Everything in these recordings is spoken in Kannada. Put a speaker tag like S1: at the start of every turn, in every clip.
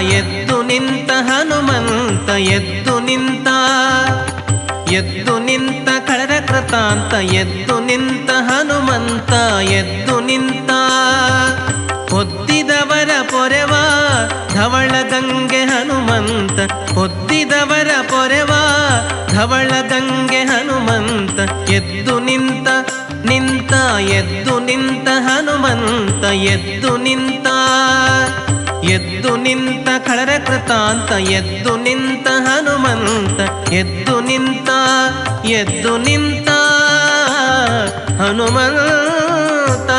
S1: ಎದ್ದು ನಿಂತ ಹನುಮಂತ, ಎದ್ದು ನಿಂತ ಕಳರ ಕೃತಾಂತ, ಎದ್ದು ನಿಂತ ಹನುಮಂತ, ಎದ್ದು ನಿಂತ. ಹೊದ್ದಿದವರ ಪೊರೆವಾ ಧವಳ ಗಂಗೆ ಹನುಮಂತ, ಹೊದ್ದಿದವರ ಪೊರೆವಾ ಧವಳ ಗಂಗೆ ಹನುಮಂತ, ಎದ್ದು ನಿಂತ ನಿಂತ, ಎದ್ದು ನಿಂತ ಹನುಮಂತ, ಎದ್ದು ನಿಂತ. ಎದ್ದು ನಿಂತ ಖಳರ ಕೃತಾಂತ ಎದ್ದು ನಿಂತ ಹನುಮಂತ ಎದ್ದು ನಿಂತ ಎದ್ದು ನಿಂತ ಹನುಮಂತ.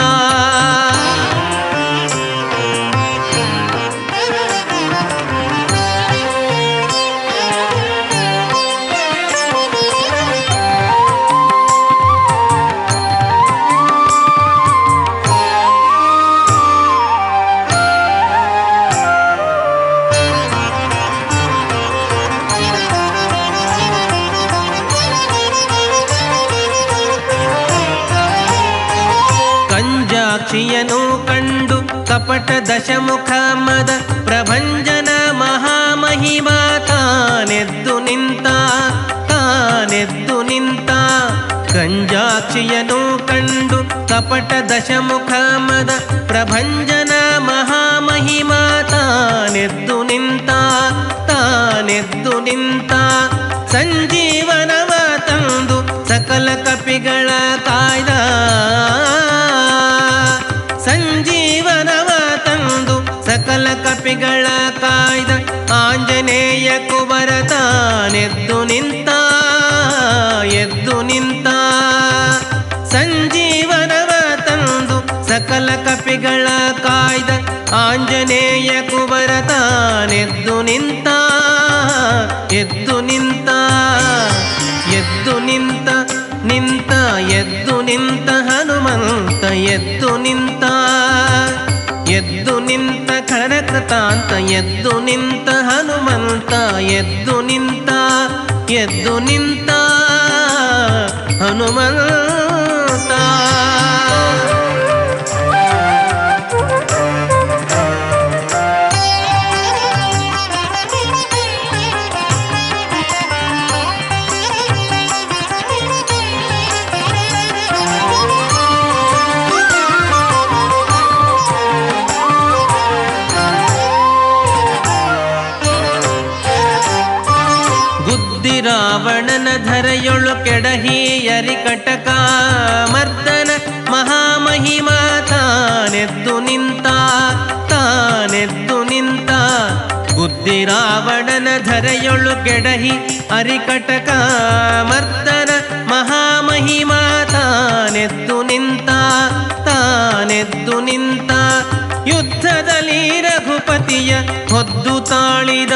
S1: ಕಂಜಾಕ್ಷಿಯನು ಕಂಡು ಕಪಟ ದಶಮುಖ ಮದ ಪ್ರಭಂಜನ ಮಹಾಮಹಿಮಾ ತಾನೆದ್ದು ನಿಂತ ತಾನೆದ್ದು ನಿಂತ. ಗಂಜಾಕ್ಷಿಯನು ಕಂಡು ಕಪಟ ದಶಮುಖ ಮದ ಪ್ರಭಂಜನ ಮಹಾಮಹಿಮಾ ತಾನೆದ್ದು ನಿಂತ ತಾನೆದ್ದು ನಿಂತ. ಕಾಯ್ದ ಆಂಜನೇಯ ಕುವರ ತಾನೆದ್ದು ನಿಂತ, ಎದ್ದು ನಿಂತ. ಸಂಜೀವನವ ತಂದು ಸಕಲ ಕಪಿಗಳ ಕಾಯ್ದ ಆಂಜನೇಯ ಕುವರ ತಾನೆದ್ದು ನಿಂತ, ಎದ್ದು ನಿಂತ. ಎದ್ದು ನಿಂತ ನಿಂತ, ಎದ್ದು ನಿಂತ ಹನುಮಂತ, ಎದ್ದು ನಿಂತ. ಎದ್ದು ನಿಂತ ಖರಕೃತಾಂತ ಎದ್ದು ನಿಂತ ಹನುಮಂತ ಎದ್ದು ನಿಂತ ಎದ್ದು ನಿಂತ ಹನುಮಂತ. ರಾವಣನ ಧರೆಯೊಳು ಕೆಡಹಿಯರಿ ಕಟಕ ಮರ್ದನ ಮಹಾಮಹಿಮಾ ತಾನೆದ್ದು ನಿಂತ ತಾನೆದ್ದು ನಿಂತ. ಬುದ್ಧಿ ರಾವಣನ ಧರೆಯೊಳು ಕೆಡಹಿ ಅರಿಕಟಕ, ಮರ್ದನ ಮಹಾಮಹಿಮಾ ತಾನೆದ್ದು ನಿಂತ ತಾನೆದ್ದು ನಿಂತ. ಯುದ್ಧದಲ್ಲಿ ರಘುಪತಿಯ ಹೊದ್ದು ತಾಳಿದ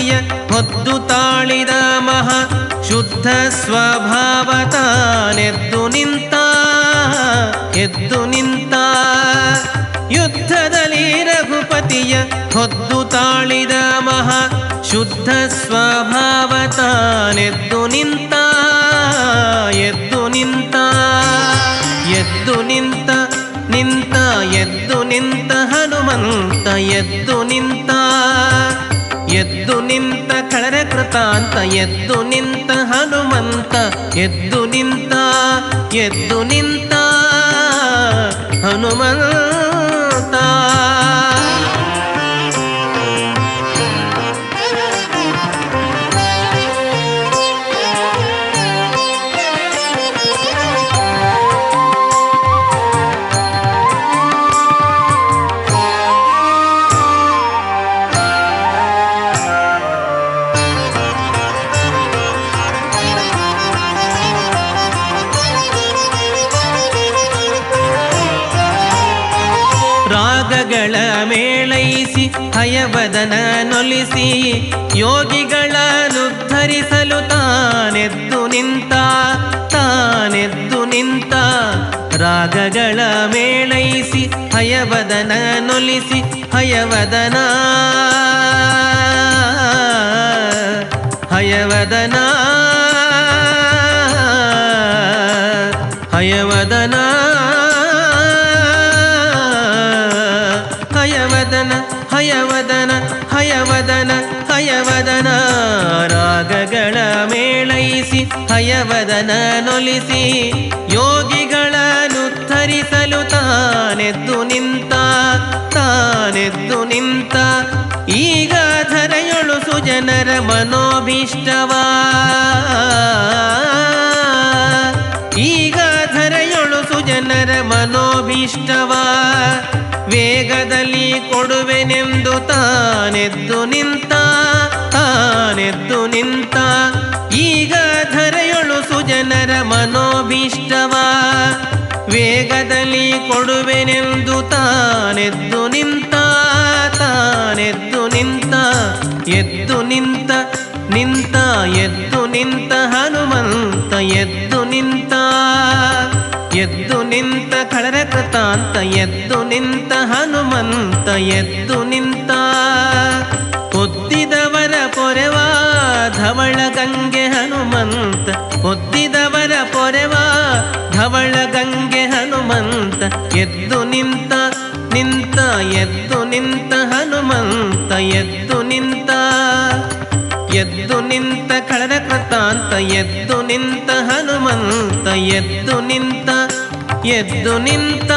S1: ರಘುಪತಿಯ ಹೊದ್ದು ತಾಳಿದ ಮಹ, ಶುದ್ಧ ಸ್ವಭಾವತ ನೆದ್ದು ನಿಂತ, ಎದ್ದು ನಿಂತ. ಯುದ್ಧದಲ್ಲಿ ರಘುಪತಿಯ ಹೊದ್ದು ತಾಳಿದ ಮಹ, ಶುದ್ಧ ಸ್ವಭಾವತ ನೆದ್ದು ನಿಂತ, ಎದ್ದು ನಿಂತ. ಎದ್ದು ನಿಂತ ನಿಂತ, ಎದ್ದು ನಿಂತ, ಹನುಮಂತ, ಎದ್ದು ನಿಂತ. ಎದ್ದು ನಿಂತ ಕಳರೆ ಕೃತಾಂತ ಎದ್ದು ನಿಂತ ಹನುಮಂತ ಎದ್ದು ನಿಂತ ಎದ್ದು ನಿಂತ ಹನುಮಂತ. ಮೇಳೈಸಿ ಹಯವದನ ನೊಲಿಸಿ ಯೋಗಿಗಳನ್ನುದ್ಧರಿಸಲು ತಾನೆದ್ದು ನಿಂತ ತಾನೆದ್ದು ನಿಂತ ರಾಗಗಳ ಮೇಳೈಸಿ ಹಯವದನ ನೊಲಿಸಿ ಹಯವದನ ಹಯವದನ ಹಯವದನ ಹಯವದನ ಹಯವದನ. ರಾಗಗಳ ಮೇಳೈಸಿ, ಹಯವದನ ನೊಲಿಸಿ. ಯೋಗಿಗಳನ್ನು ಧರಿಸಲು ತಾನೆದ್ದು ನಿಂತ ತಾನೆದ್ದು ನಿಂತ. ಈಗ ಧರೆಯೊಳು ಸುಜನರ ಮನೋಭೀಷ್ಟವ. ಈಗ ಧರೆಯೊಳು ಸುಜನರ ಮನೋಭೀಷ್ಟವಾ. ವೇಗದಲ್ಲಿ ಕೊಡುವೆನೆಂದು ತಾನೆದ್ದು ನಿಂತ ತಾನೆದ್ದು ನಿಂತ. ಈಗ ಧರೆಯೊಳು ಸುಜನರ ಮನೋಭೀಷ್ಟವ. ವೇಗದಲ್ಲಿ ಕೊಡುವೆನೆಂದು ತಾನೆದ್ದು ನಿಂತ ತಾನೆದ್ದು ನಿಂತ. ಎದ್ದು ನಿಂತ ನಿಂತ, ಎದ್ದು ನಿಂತ. ಹನುಮಂತ, ಎದ್ದು ನಿಂತ. ಎದ್ದು ನಿಂತ ಕಳರೆ ಕೃತಾಂತ ಎದ್ದು ನಿಂತ ಹನುಮಂತ, ಎದ್ದು ನಿಂತ ಒದ್ದಿದವರ ಪೊರೆವಾ, ಧವಳ ಗಂಗೆ ಹನುಮಂತ. ಒದ್ದಿದವರ ಪೊರೆವಾ, ಧವಳ ಗಂಗೆ ಹನುಮಂತ. ಎದ್ದು ನಿಂತ ನಿಂತ, ಎದ್ದು ನಿಂತ ಹನುಮಂತ, ಎದ್ದು ಎದ್ದು ನಿಂತ ಕಳೆದ ಕೃತಾಂತ ಎದ್ದು ನಿಂತ ಹನುಮಂತ ಎದ್ದು ನಿಂತ ಎದ್ದು ನಿಂತ